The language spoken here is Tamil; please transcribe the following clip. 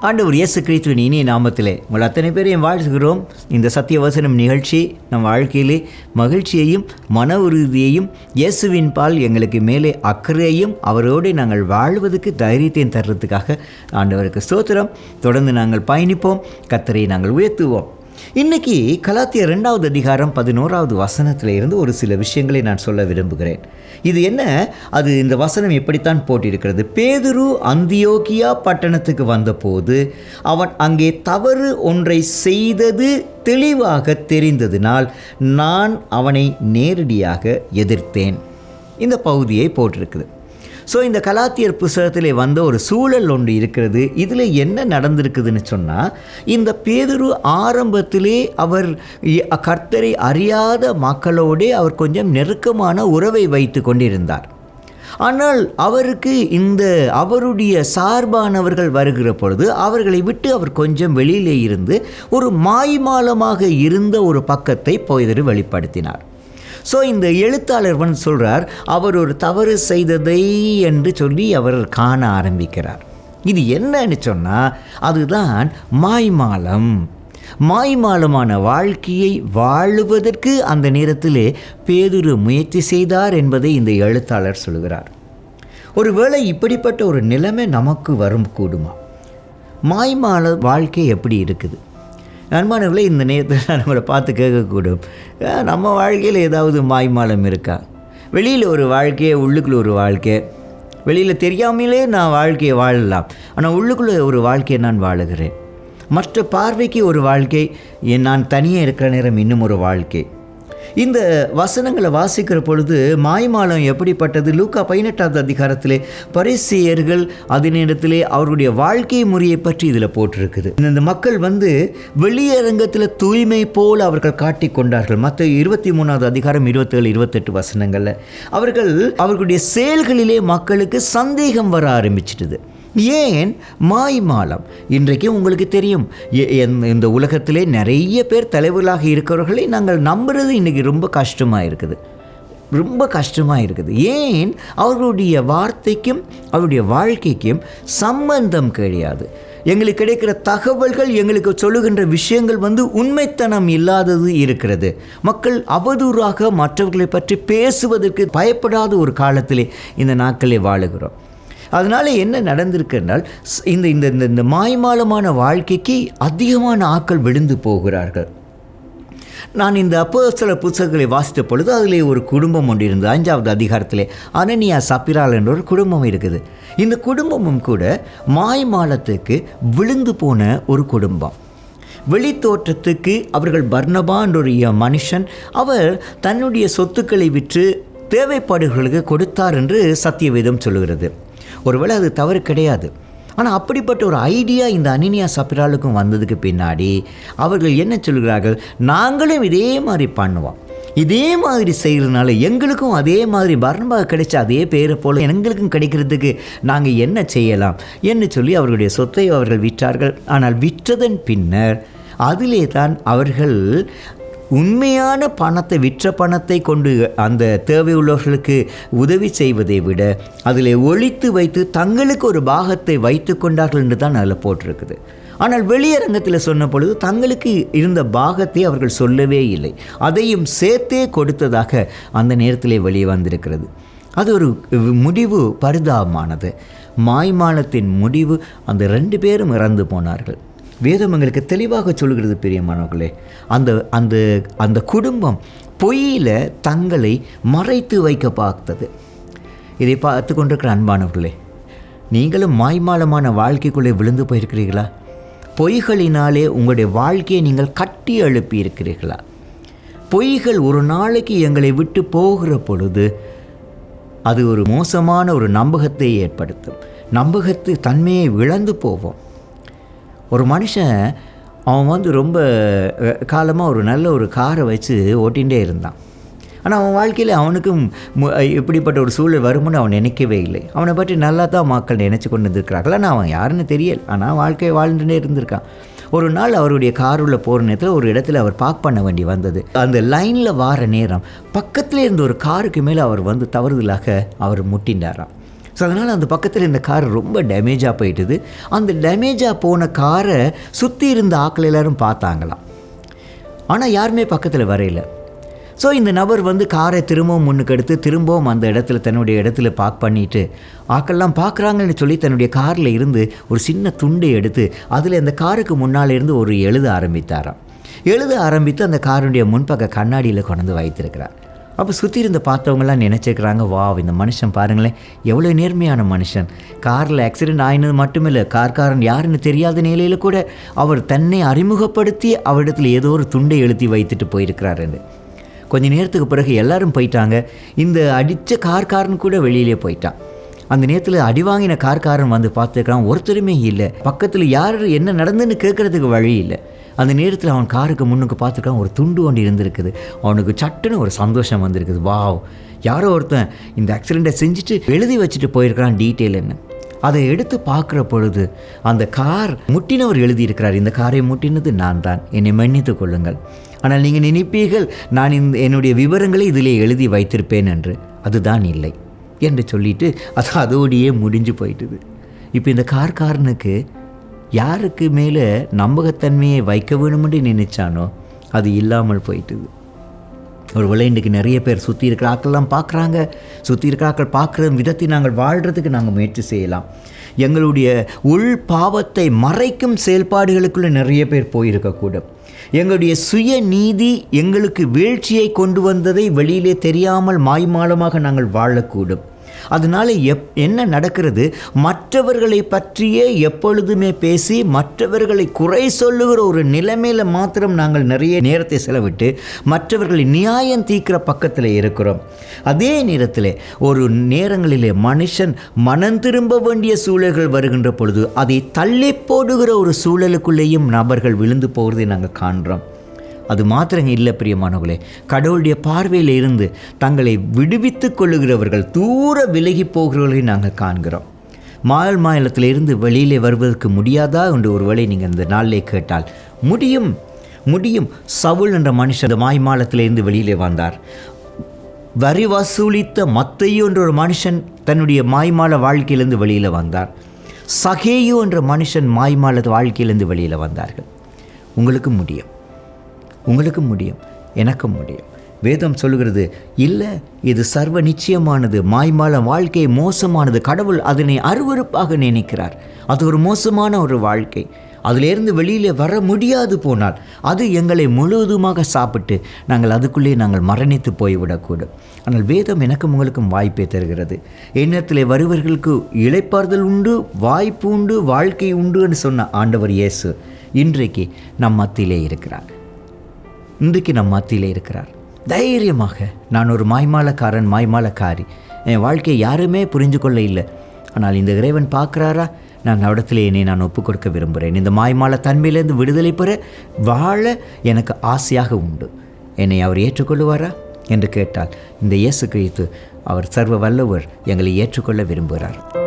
ஆண்டவர் இயேசு கிறிஸ்துவின் இனிய நாமத்திலே உங்கள் அத்தனை பேரையும் வாழ்த்துகிறோம். இந்த சத்தியவசனம் நிகழ்ச்சி நம் வாழ்க்கையிலே மகிழ்ச்சியையும் மன உறுதியையும் இயேசுவின் பால் எங்களுக்கு மேலே அக்கறையையும் அவரோடு நாங்கள் வாழ்வதற்கு தைரியத்தையும் தர்றதுக்காக ஆண்டவருக்கு ஸ்தோத்திரம். தொடர்ந்து நாங்கள் பயணிப்போம். கத்தரை நாங்கள் உயர்த்துவோம். இன்னைக்கு கலாத்திய ரெண்டாவது அதிகாரம் பதினோராவது வசனத்தில் இருந்து ஒரு சில விஷயங்களை நான் சொல்ல விரும்புகிறேன். இது என்ன? அது இந்த வசனம் எப்படித்தான் போட்டிருக்கிறது? பேதுரு அந்தியோகியா பட்டணத்துக்கு வந்தபோது அவன் அங்கே தவறு ஒன்றை செய்தது தெளிவாக தெரிந்ததினால் நான் அவனை நேரடியாக எதிர்த்தேன். இந்த பகுதியை போட்டிருக்குது. ஸோ இந்த கலாத்தியர் புஸ்தகத்திலே வந்த ஒரு சூழல் ஒன்று இருக்கிறது. இதில் என்ன நடந்திருக்குதுன்னு சொன்னால் இந்த பேதுரு ஆரம்பத்திலே அவர் கர்த்தரை அறியாத மக்களோடே அவர் கொஞ்சம் நெருக்கமான உறவை வைத்து கொண்டிருந்தார். ஆனால் அவருக்கு இந்த அவருடைய சார்பானவர்கள் வருகிற பொழுது அவர்களை விட்டு அவர் கொஞ்சம் வெளியிலே இருந்து ஒரு மாய்மாலமாக இருந்த ஒரு பக்கத்தை போய்தரு வெளிப்படுத்தினார். ஸோ இந்த எழுத்தாளர் வந்து சொல்கிறார் அவர் ஒரு தவறு செய்ததை என்று சொல்லி அவர் காண ஆரம்பிக்கிறார். இது என்னன்னு சொன்னால் அதுதான் மாய்மாலம். மாய்மாலமான வாழ்க்கையை வாழுவதற்கு அந்த நேரத்திலே பேதுரு முயற்சி செய்தார் என்பதை இந்த எழுத்தாளர் சொல்கிறார். ஒருவேளை இப்படிப்பட்ட ஒரு நிலைமை நமக்கு வரும் கூடுமா? மாய்மால வாழ்க்கை எப்படி இருக்குது? நண்பர்களே இந்த நேரத்தில் நம்மளை பார்த்து கேட்கக்கூடும். நம்ம வாழ்க்கையில் ஏதாவது மாய்மாலம் இருக்கா? வெளியில் ஒரு வாழ்க்கையை உள்ளுக்குள்ள ஒரு வாழ்க்கை. வெளியில் தெரியாமலே நான் வாழ்க்கையை வாழலாம். ஆனால் உள்ளுக்குள்ளே ஒரு வாழ்க்கையை நான் வாழுகிறேன். மற்ற பார்வைக்கு ஒரு வாழ்க்கை என் நான் தனியாக இருக்கிற நேரம் இன்னும் ஒரு வாழ்க்கை. இந்த வசனங்களை வாசிக்கிற பொழுது மாய்மாலம் எப்படிப்பட்டது? லூக்கா பதினெட்டாவது அதிகாரத்திலே பரிசையர்கள் அதே நேரத்திலே அவருடைய வாழ்க்கை முறையை பற்றி இதில் போட்டிருக்குது. இந்த மக்கள் வந்து வெளியரங்கத்தில் தூய்மை போல் அவர்கள் காட்டிக் கொண்டார்கள். மற்ற இருபத்தி மூணாவது அதிகாரம் இருபத்தேழு இருபத்தெட்டு வசனங்களில். அவர்கள் அவர்களுடைய செயல்களிலே மக்களுக்கு சந்தேகம் வர ஆரம்பிச்சிட்டுது. ஏன் மாய்மாலம்? இன்றைக்கு உங்களுக்கு தெரியும். எ- இந்த உலகத்திலே நிறைய பேர் தலைவர்களாக இருக்கிறவர்களை நாங்கள் நம்புறது இன்றைக்கி ரொம்ப கஷ்டமாக இருக்குது. ரொம்ப கஷ்டமாக இருக்குது. ஏன்? அவர்களுடைய வார்த்தைக்கும் அவருடைய வாழ்க்கைக்கும் சம்பந்தம் கிடையாது. எங்களுக்கு கிடைக்கிற தகவல்கள் எங்களுக்கு சொல்லுகின்ற விஷயங்கள் வந்து உண்மைத்தனம் இல்லாதது இருக்கிறது. மக்கள் அவதூறாக மற்றவர்களை பற்றி பேசுவதற்கு பயப்படாத ஒரு காலத்திலே இந்த நாட்களே வாழுகிறோம். அதனால் என்ன நடந்திருக்குன்னால் ஸ்- இந்த இந்த இந்த இந்த மாய்மாலமான வாழ்க்கைக்கு அதிகமான ஆக்கள் விழுந்து போகிறார்கள். நான் இந்த அப்போஸ்தல புத்தகங்களை வாசித்த பொழுது அதிலே ஒரு குடும்பம் ஒன்று இருந்தது அஞ்சாவது அதிகாரத்திலே. அனனியா சப்பிரால் என்ற ஒரு குடும்பம் இருக்குது. இந்த குடும்பமும் கூட மாய்மாலத்துக்கு விழுந்து போன ஒரு குடும்பம். வெளித்தோற்றத்துக்கு அவர்கள் பர்னபா என்ற ஒரு மனுஷன் அவர் தன்னுடைய சொத்துக்களை விற்று தேவைப்பாடுகளுக்கு கொடுத்தார் என்று சத்தியவேதம் சொல்லுகிறது. ஒருவேளை அது தவறு கிடையாது. ஆனால் அப்படிப்பட்ட ஒரு ஐடியா இந்த அனினியா சப்பிராலுக்கும் வந்ததுக்கு பின்னாடி அவர்கள் என்ன சொல்கிறார்கள்? நாங்களும் இதே மாதிரி பண்ணுவோம். இதே மாதிரி செய்கிறதுனால எங்களுக்கும் அதே மாதிரி பர்ணபா கிடைச்ச அதே பேரை போல் எங்களுக்கும் கிடைக்கிறதுக்கு நாங்கள் என்ன செய்யலாம்? என்று சொல்லி அவர்களுடைய சொத்தை அவர்கள் விற்றார்கள். ஆனால் விற்றதன் பின்னர் அதிலே தான் அவர்கள் உண்மையான பணத்தை விற்ற பணத்தை கொண்டு அந்த தேவையுள்ளவர்களுக்கு உதவி செய்வதை விட அதில் ஒழித்து வைத்து தங்களுக்கு ஒரு பாகத்தை வைத்து கொண்டார்கள் என்று தான் அதில் போட்டிருக்குது. ஆனால் வெளியரங்கத்தில் சொன்ன பொழுது தங்களுக்கு இருந்த பாகத்தை அவர்கள் சொல்லவே இல்லை. அதையும் சேர்த்தே கொடுத்ததாக அந்த நேரத்திலே வெளியே வந்திருக்கிறது. அது ஒரு முடிவு பரிதாபமானது. மாய்மாலத்தின் முடிவு அந்த ரெண்டு பேரும் இறந்து போனார்கள். வேதம் எங்களுக்கு தெளிவாக சொல்கிறது பிரியமானவர்களே. அந்த அந்த அந்த குடும்பம் பொய்யில் தங்களை மறைத்து வைக்க பார்த்தது. இதை பார்த்து கொண்டிருக்கிற அன்பானவர்களே நீங்களும் மாய்மாலமான வாழ்க்கைக்குள்ளே விழுந்து போயிருக்கிறீர்களா? பொய்களினாலே உங்களுடைய வாழ்க்கையை நீங்கள் கட்டி எழுப்பி இருக்கிறீர்களா பொய்கள் ஒரு நாளைக்கு எங்களை விட்டு போகிற பொழுது அது ஒரு மோசமான ஒரு நம்பகத்தை ஏற்படுத்தும். நம்பகத்து தன்மையை இழந்து போவோம். ஒரு மனுஷன் அவன் வந்து ரொம்ப காலமாக ஒரு நல்ல ஒரு காரை வச்சு ஓட்டிகிட்டே இருந்தான். ஆனால் அவன் வாழ்க்கையில் அவனுக்கும் இப்படிப்பட்ட ஒரு சூழல் வரும்னு அவன் நினைக்கவே இல்லை. அவனை பற்றி நல்லா தான் மக்கள் நினச்சி கொண்டு இருந்திருக்கிறார்கள் ஆனால் அவன் யாருன்னு தெரியல. ஆனால் வாழ்க்கையை வாழ்ந்துட்டே இருந்திருக்கான். ஒரு நாள் அவருடைய காருள்ள போகிற நேரத்தில் ஒரு இடத்துல அவர் பார்க் பண்ண வேண்டி வந்தது. அந்த லைனில் வார நேரம் பக்கத்தில் இருந்த ஒரு காருக்கு மேலே அவர் வந்து தவறுதலாக அவர் முட்டின்றாராம் ஸோ அதனால் அந்த பக்கத்தில் இந்த கார் ரொம்ப டேமேஜாக போயிட்டுது. அந்த டேமேஜாக போன காரை சுற்றி இருந்த ஆக்கள் எல்லோரும் பார்த்தாங்களாம். ஆனால் யாருமே பக்கத்தில் வரையில. ஸோ இந்த நபர் வந்து காரை திரும்பவும் முன்னுக்கு எடுத்து திரும்பவும் அந்த இடத்துல தன்னுடைய இடத்துல பார்க் பண்ணிவிட்டு ஆக்கள்லாம் பார்க்குறாங்கன்னு சொல்லி தன்னுடைய காரில் இருந்து ஒரு சின்ன துண்டை எடுத்து அதில் அந்த காருக்கு முன்னால் இருந்து ஒரு எழுத ஆரம்பித்தாராம். எழுத ஆரம்பித்து அந்த காருடைய முன்பக்க கண்ணாடியில் கொண்டு வைத்திருக்கிறார். அப்போ சுற்றி இருந்து பார்த்தவங்களாம் நினச்சிக்கிறாங்க வா இந்த மனுஷன் பாருங்களேன் எவ்வளோ நேர்மையான மனுஷன். காரில் ஆக்சிடென்ட் ஆயினது மட்டுமில்லை கார்காரன் யாருன்னு தெரியாத நிலையில் கூட அவர் தன்னை அறிமுகப்படுத்தி அவரிடத்தில் ஏதோ ஒரு துண்டை எழுதி வைத்துட்டு போயிருக்கிறாருன்னு கொஞ்ச நேரத்துக்கு பிறகு எல்லாரும் போயிட்டாங்க. இந்த அடித்த கார்காரன் கூட வெளியிலே போயிட்டான். அந்த நேரத்தில் அடி வாங்கின கார்காரன் வந்து பார்த்துக்கிறான் ஒருத்தருமே இல்லை. பக்கத்தில் யார் என்ன நடந்துன்னு கேட்குறதுக்கு வழி இல்லை. அந்த நேரத்தில் அவன் காருக்கு முன்னுக்கு பார்த்துருக்கான் ஒரு துண்டு வண்டி இருந்திருக்குது. அவனுக்கு சட்டுன்னு ஒரு சந்தோஷம் வந்திருக்குது. வாவ். யாரோ ஒருத்தன் இந்த ஆக்சிடெண்ட்டை செஞ்சுட்டு எழுதி வச்சுட்டு போயிருக்கிறான் டீட்டெயில் என்ன அதை எடுத்து பார்க்குற பொழுது அந்த கார் முட்டினவர் எழுதியிருக்கிறார். இந்த காரை முட்டினது நான் தான். என்னை மன்னித்து கொள்ளுங்கள். ஆனால் நீங்கள் நினைப்பீர்கள் நான் இந்த என்னுடைய விவரங்களை இதிலே எழுதி வைத்திருப்பேன் என்று. அதுதான் இல்லை. என்று சொல்லிட்டு அது அதோடையே முடிஞ்சு போயிட்டுது. இப்போ இந்த கார்காரனுக்கு யாருக்கு மேலே நம்பகத்தன்மையை வைக்க வேணுமென்று நினைச்சானோ அது இல்லாமல் போயிட்டுது. ஒரு வேளை நிறைய பேர் சுற்றி இருக்கிற ஆக்கள்லாம் பார்க்குறாங்க. சுற்றி இருக்கிற ஆக்கள் பார்க்குற விதத்தை நாங்கள் வாழ்கிறதுக்கு நாங்கள் முயற்சி செய்யலாம். எங்களுடைய உள் பாவத்தை மறைக்கும் செயல்பாடுகளுக்குள்ளே நிறைய பேர் போயிருக்கக்கூடும் எங்களுடைய சுய நீதி எங்களுக்கு வீழ்ச்சியை கொண்டு வந்ததை வெளியிலே தெரியாமல் மாய்மாலமாக நாங்கள் வாழக்கூடும். அதனால் எப் என்ன நடக்கிறது? மற்றவர்களை பற்றியே எப்பொழுதுமே பேசி மற்றவர்களை குறை சொல்லுகிற ஒரு நிலைமையில் மாத்திரம் நாங்கள் நிறைய நேரத்தை செலவிட்டு மற்றவர்களை நியாயம் தீர்க்கிற பக்கத்தில் இருக்கிறோம். அதே நேரத்தில் ஒரு நேரங்களிலே மனுஷன் மனம் திரும்ப வேண்டிய சூழல்கள் வருகின்ற பொழுது அதை தள்ளி போடுகிற ஒரு சூழலுக்குள்ளேயும் நபர்கள் விழுந்து போகிறதை நாங்கள் காண்கிறோம் அது மாத்திரங்க இல்லை பிரியமானவர்களே. கடவுளுடைய பார்வையில் இருந்து தங்களை விடுவித்துக் கொள்ளுகிறவர்கள் தூர விலகி போகிறவர்களை நாங்கள் காண்கிறோம். மால் மாநிலத்திலிருந்து வெளியிலே வருவதற்கு முடியாதா என்று ஒரு வழி நீங்கள் இந்த நாளிலே கேட்டால் முடியும் முடியும் சவுல் என்ற மனுஷன் அந்த மாய்மாலத்திலிருந்து வெளியிலே வந்தார். வரி வசூலித்த மத்தையோ என்ற ஒரு மனுஷன் தன்னுடைய மாய்மால வாழ்க்கையிலிருந்து வெளியில் வந்தார். சகேயோ என்ற மனுஷன் மாய்மால வாழ்க்கையிலிருந்து வெளியில் வந்தார்கள். உங்களுக்கு முடியும். உங்களுக்கும் முடியும் எனக்கும் முடியும். வேதம் சொல்கிறது இல்லை இது சர்வ நிச்சயமானது. மாய்மால வாழ்க்கை மோசமானது. கடவுள் அதனை அருவருப்பாக நினைக்கிறார். அது ஒரு மோசமான ஒரு வாழ்க்கை. அதிலிருந்து வெளியில் வர முடியாது போனால் அது எங்களை முழுவதுமாக சாப்பிட்டு நாங்கள் அதுக்குள்ளே நாங்கள் மரணித்து போய்விடக்கூடும். ஆனால் வேதம் எனக்கும் உங்களுக்கும் வாய்ப்பை தருகிறது. எண்ணத்தில் வருவர்களுக்கு இளைப்பாறுதல் உண்டு வாய்ப்பு உண்டு வாழ்க்கை உண்டு என்று சொன்ன ஆண்டவர் இயேசு இன்றைக்கு நம் மத்தியிலே இருக்கிறார். இன்றைக்கு நம் மத்தியில் இருக்கிறார். தைரியமாக நான் ஒரு மாய்மாலக்காரன் மாய்மாலக்காரி. என் வாழ்க்கையை யாருமே புரிஞ்சு கொள்ள இல்லை. ஆனால் இந்த இறைவன் பார்க்குறாரா? நான் இடத்துல என்னை நான் ஒப்புக் கொடுக்க விரும்புகிறேன். இந்த மாய்மால தன்மையிலேருந்து விடுதலை பெற வாழ எனக்கு ஆசையாக உண்டு. என்னை அவர் ஏற்றுக்கொள்ளுவாரா? என்று கேட்டால் இந்த இயேசு கிறித்து அவர் சர்வ வல்லவர் எங்களை ஏற்றுக்கொள்ள விரும்புகிறார்.